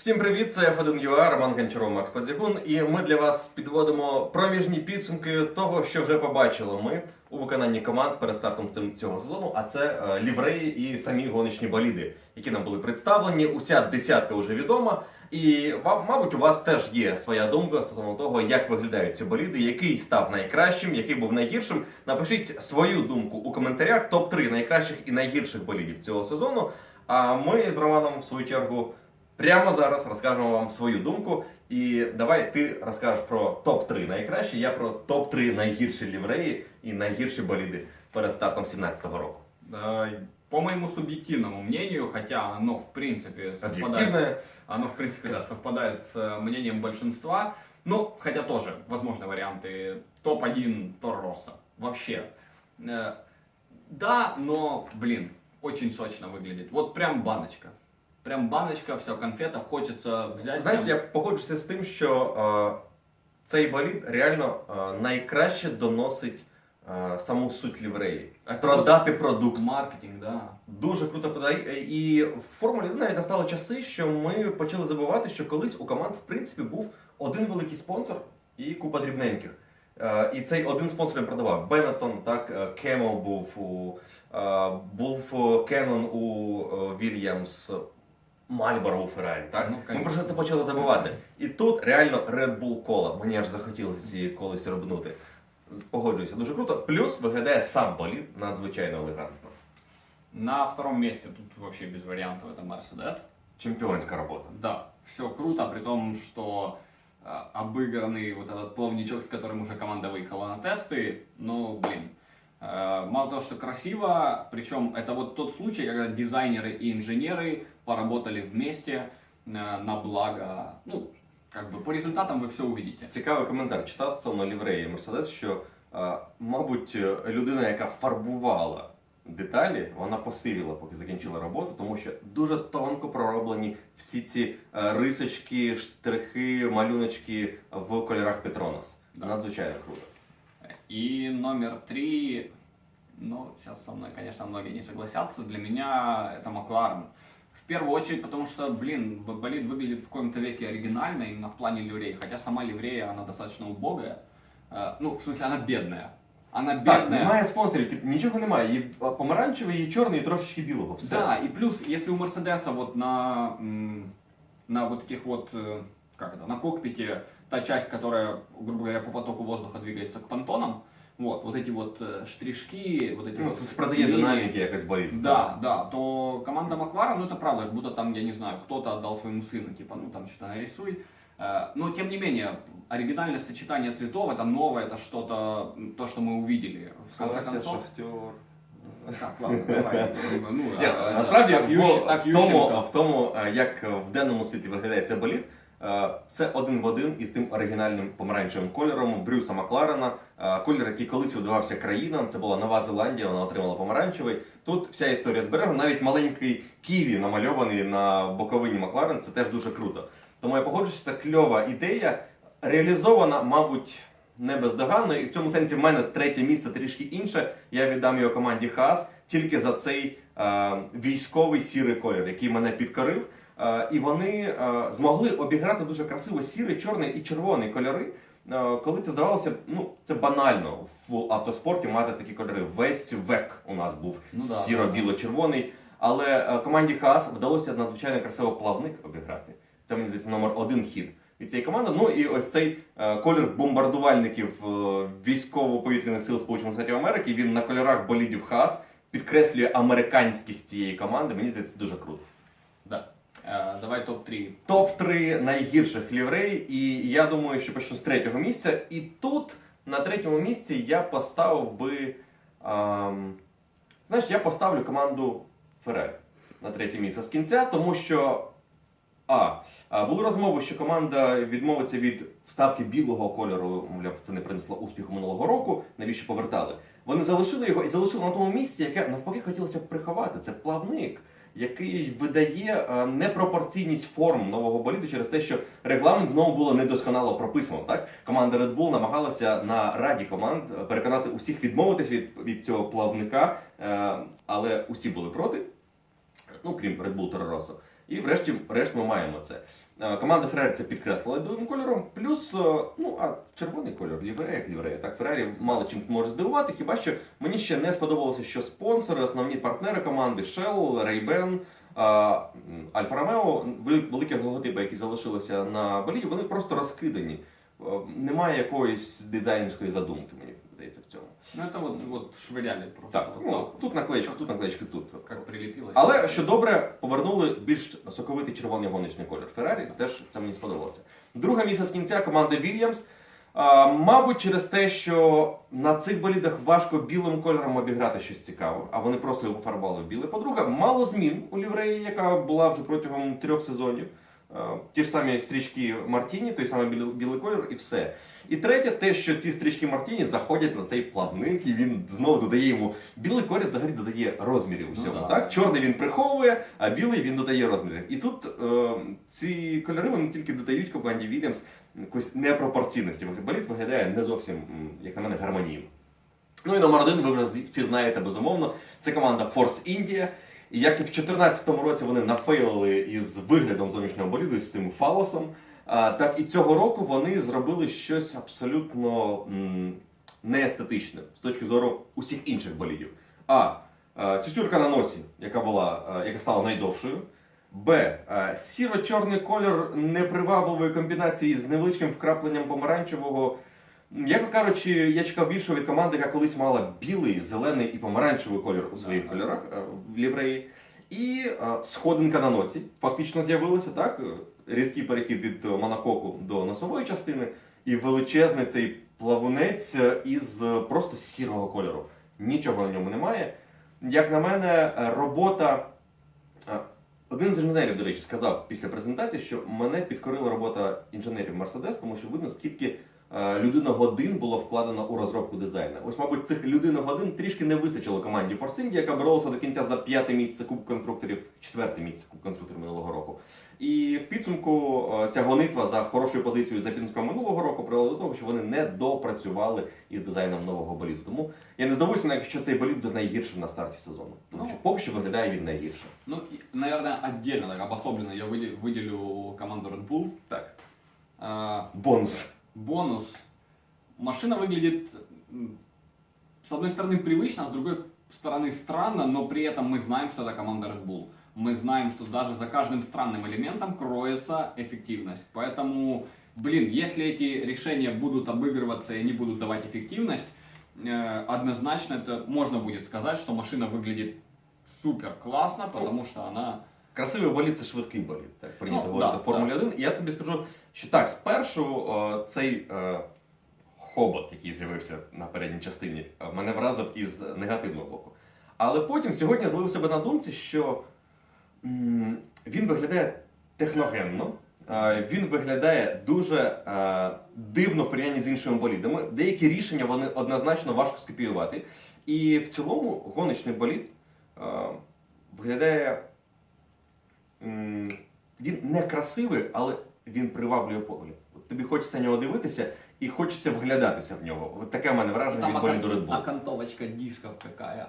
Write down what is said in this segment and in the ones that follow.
Всім привіт! Це F1UA, Роман Гончаров, Макс Подзігун, і ми для вас підводимо проміжні підсумки того, що вже побачили ми у виконанні команд перед стартом цим- цього сезону. А це е, лівреї і самі гоночні боліди, які нам були представлені. Уся десятка вже відома. І вам, мабуть, у вас теж є своя думка стосовно того, як виглядають ці боліди, який став найкращим, який був найгіршим. Напишіть свою думку у коментарях. Топ 3 найкращих і найгірших болідів цього сезону. А ми з Романом, в свою чергу, прямо зараз розкажемо вам свою думку. І давай ти розкажеш про топ-3 найкращі, я про топ-3 найгірші лівреї і найгірші боліди перед стартом 17-го року. Э, По моему субъективному мнению, хотя оно в принципе совпадает, Об'єктивне. оно в принципе да, совпадает с э, мнением большинства, ну хотя тоже возможны варианты топ-1 Тор Росса. Вообще, Э, да, но блин, очень сочно выглядит. Вот прям баночка, Прям баночка, все конфета, хочется взять. Знаєш, прям- я погоджуся з тим, що е, цей болід реально е, найкраще доносить е, саму суть лівреї. Продати продукт. маркетинг, да. Дуже круто подає. І в Формулі навіть настали часи, що ми почали забувати, що колись у команд, в принципі, був один великий спонсор і купа дрібненьких. Е, І цей один спонсор він продавав. Бенетон, так, е, Кемел був у е, був Кеннон у е, Вільямс, Мальборо у Феррарі, так? Ну, Ми конечно. про це почали забувати. І тут реально Red Bull кола. Мені аж захотілося ці колесі робнути. Погоджуюся, дуже круто. Плюс виглядає сам болід надзвичайно елегантно. На втором месте тут вообще без вариантов это Мерседес. Чемпіонська робота. Да, все круто, при том, что э, обыгранный вот этот плавничок, с которым уже команда выехала на тесты, ну, блин, э, мало того, что красиво, причем это вот тот случай, когда дизайнеры и инженеры поработали вместе э, на благо, ну, как бы по результатам вы все увидите. Цікавий коментар читав стосовно лівреї Мерседес, що, е, мабуть, е, людина, яка фарбувала деталі, вона посивіла, поки закінчила роботу, тому що дуже тонко пророблені всі ці е, рисочки, штрихи, малюночки в кольорах Петронос. Да. Надзвичайно круто. И номер три, ну, сейчас со мной, конечно, многие не согласятся, для меня это Макларен. В первую очередь, потому что, блин, б- болид выглядит в коем-то веке оригинально именно в плане ливреи, хотя сама ливрея, она достаточно убогая. Э, Ну, в смысле, она бедная. Она Так, бедная. немає спонсорів, типу, нічого немає. Її помаранчевий, її чорний і трошечки білого. Все. Да, и плюс, если у Мерседеса вот на, м, на вот таких вот, э, как это, на кокпите та часть, которая, грубо говоря, по потоку воздуха двигается к понтонам, вот, вот эти вот э, штришки, вот эти Ну, вот... це продає линии, динаміки якось болід. Да, да, то команда Маклара, ну это правда, как будто там, я не знаю, кто-то отдал своему сыну, типа, ну там что-то нарисуй. Э, Но тем не менее, оригинальное сочетание цветов, это новое, это что-то, м, то, что мы увидели. В конце Согласен, концов, шахтер. так, ладно, давай. Ну, Ні, а, насправді так, в, Ющ- так, в, тому, Ющенко. в тому, е, як в денному світлі виглядає цей болід, е, це один в один із тим оригінальним помаранчевим кольором Брюса Макларена. Е, Колір, який колись видавався країнам, це була Нова Зеландія, вона отримала помаранчевий. Тут вся історія збережена, навіть маленький ківі намальований на боковині Макларен, це теж дуже круто. Тому я погоджуюся, це кльова ідея, реалізована, мабуть. Не бездоганно, і в цьому сенсі в мене третє місце трішки інше. Я віддам його команді Хас тільки за цей е, військовий сірий колір, який мене підкорив. Е, і вони е, змогли обіграти дуже красиво сірий, чорний і червоний кольори. Е, коли це здавалося, ну це банально в автоспорті мати такі кольори. Весь век у нас був Ну да, сіро-біло-червоний. Але команді Хас вдалося надзвичайно красиво плавник обіграти. Це мені здається номер один хід від цієї команди. Ну і ось цей колір бомбардувальників військово-повітряних сил Сполучених Штатів Америки. Він на кольорах болідів Хас підкреслює американськість цієї команди. Мені здається, це дуже круто. Да. Давай топ-3. Топ-3 найгірших ліврей, і я думаю, що почну з третього місця. І тут на третьому місці я поставив би. ем, знаєш, я поставлю команду Феррарі на третє місце з кінця, тому що. А, були розмови, що команда відмовиться від вставки білого кольору, мовляв, це не принесло успіху минулого року. Навіщо повертали? Вони залишили його і залишили на тому місці, яке навпаки хотілося б приховати. Це плавник, який видає е, непропорційність форм нового боліду через те, що регламент знову було недосконало прописано. Так команда Red Bull намагалася на раді команд е, переконати усіх відмовитись від, від цього плавника, е, але усі були проти. Ну крім Red Bull Toro. І врешті, врешті ми маємо це. Е, Команда Феррарі це підкреслила білим кольором, плюс, е, ну, а червоний кольор, ліврея, як ліврея. Так, Феррарі мало чим може здивувати, хіба що мені ще не сподобалося, що спонсори, основні партнери команди Shell, Ray-Ban, Альфа Ромео, великі логотипи, які залишилися на болі, вони просто розкидані. Е, Немає якоїсь дизайнерської задумки, мені здається, в цьому. Ну это вот, вот швыряли просто. Так, вот ну, так, тут наклеєчка, тут наклеєчки, тут. как прилепилось. Але що добре, повернули більш соковитий червоний гоночний колір. Феррарі теж це мені сподобалося. Друге місце з кінця команди Вільямс. А, мабуть, через те, що на цих болідах важко білим кольором обіграти щось цікаве, а вони просто його пофарбували в біле. По-друге, мало змін у лівреї, яка була вже протягом трьох сезонів. А, ті ж самі стрічки Мартіні, той самий білий, колір і все. І третє, те, що ці стрічки Мартіні заходять на цей плавник, і він знову додає йому білий колір, взагалі додає розмірів Ну усьому. да. так? Чорний він приховує, а білий він додає розмірів. І тут е, ці кольори вони тільки додають команді Вільямс якоїсь непропорційності. Боліт виглядає не зовсім, як на мене, гармонійно. Ну і номер один, ви вже всі знаєте безумовно, це команда Force India. І як і в 2014 році вони нафейлили із виглядом зовнішнього боліду, з цим фалосом, так і цього року вони зробили щось абсолютно неестетичне з точки зору усіх інших болідів. А. е, Цюсюрка на носі, яка була, е, яка стала найдовшою. Б. е, Сіро-чорний кольор непривабливої комбінації з невеличким вкрапленням помаранчевого. М'яко кажучи, я чекав більшого від команди, яка колись мала білий, зелений і помаранчевий колір у своїх кольорах е, в лівреї. І е, сходинка на ноці фактично з'явилася, так? Різкий перехід від е, монококу до носової частини, і величезний цей плавунець із просто сірого кольору. Нічого на ньому немає. Як на мене, робота. Один з інженерів, до речі, сказав після презентації, що мене підкорила робота інженерів Мерседес, тому що видно, скільки е, людиногодин було вкладено у розробку дизайну. Ось, мабуть, цих людиногодин трішки не вистачило команді Force India, яка боролася до кінця за п'яте місце Кубку конструкторів, четверте місце Кубку конструкторів минулого року. І в підсумку е, ця гонитва за хорошою позицією за підсумком минулого року привела до того, що вони не допрацювали із дизайном нового боліду. Тому я не здивуюся, якщо цей болід буде найгіршим на старті сезону. Тому Ну. що поки що виглядає він найгірше. Ну, и, наверное, отдельно, так обособленно я выделю команду Red Bull. Так, А, бонус. Бонус. Машина выглядит, с одной стороны, привычно, а с другой стороны, странно, но при этом мы знаем, что это команда Red Bull. Мы знаем, что даже за каждым странным элементом кроется эффективность. Поэтому, блин, если эти решения будут обыгрываться и они будут давать эффективность, э, однозначно это можно будет сказать, что машина выглядит супер классно, потому что она Красивий болід це швидкий болід, так прийнято Ну, говорити да, в Формулі 1. І я тобі скажу, що так, спершу е, цей е, хобот, який з'явився на передній частині, е, мене вразив із негативного боку. Але потім сьогодні я зловив себе на думці, що м, він виглядає техногенно. е, Він виглядає дуже е, дивно в порівнянні з іншими болідами. Деякі рішення вони однозначно важко скопіювати. І в цілому гоночний болід е, виглядає він не красивий, але він приваблює погляд. От Тобі хочеться на нього дивитися і хочеться вглядатися в нього. От таке в мене враження від боліду Red Bull. окантовочка дисков какая.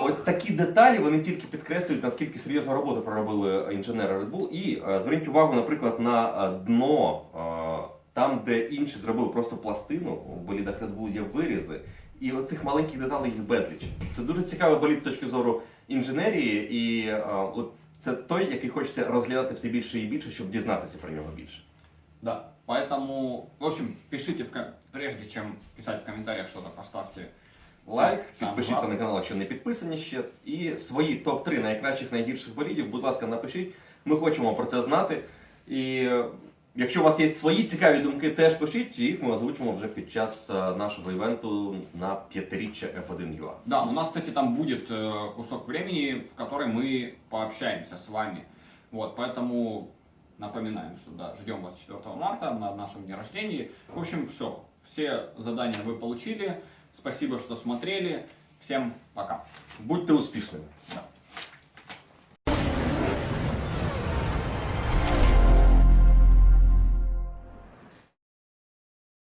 От такі деталі вони тільки підкреслюють, наскільки серйозну роботу проробили інженери Red Bull. І е, зверніть увагу, наприклад, на е, дно, е, там, де інші зробили просто пластину, у болідах Red Bull є вирізи. І оцих маленьких деталей їх безліч. Це дуже цікавий болід з точки зору інженерії, і от це той, який хочеться розглядати все більше і більше, щоб дізнатися про нього більше. Да, поэтому, в общем, пишите, в ко- прежде чем писать в комментариях что-то, поставьте Лайк, Там підпишіться лайк. на канал, якщо не підписані ще. І свої топ-3 найкращих найгірших болідів, будь ласка, напишіть. Ми хочемо про це знати. І якщо у вас є свої цікаві думки, теж пишіть, їх ми озвучимо вже під час е, нашого івенту на п'ятиріччя F1 UA. Да, у нас, кстати, там будет э, кусок времени, в который мы пообщаемся с вами. Вот, поэтому напоминаем, что да, ждем вас 4 марта на нашем дне рождения. В общем, все. Все задания вы получили. Спасибо, что смотрели. Всем пока. Будьте успішними! Да.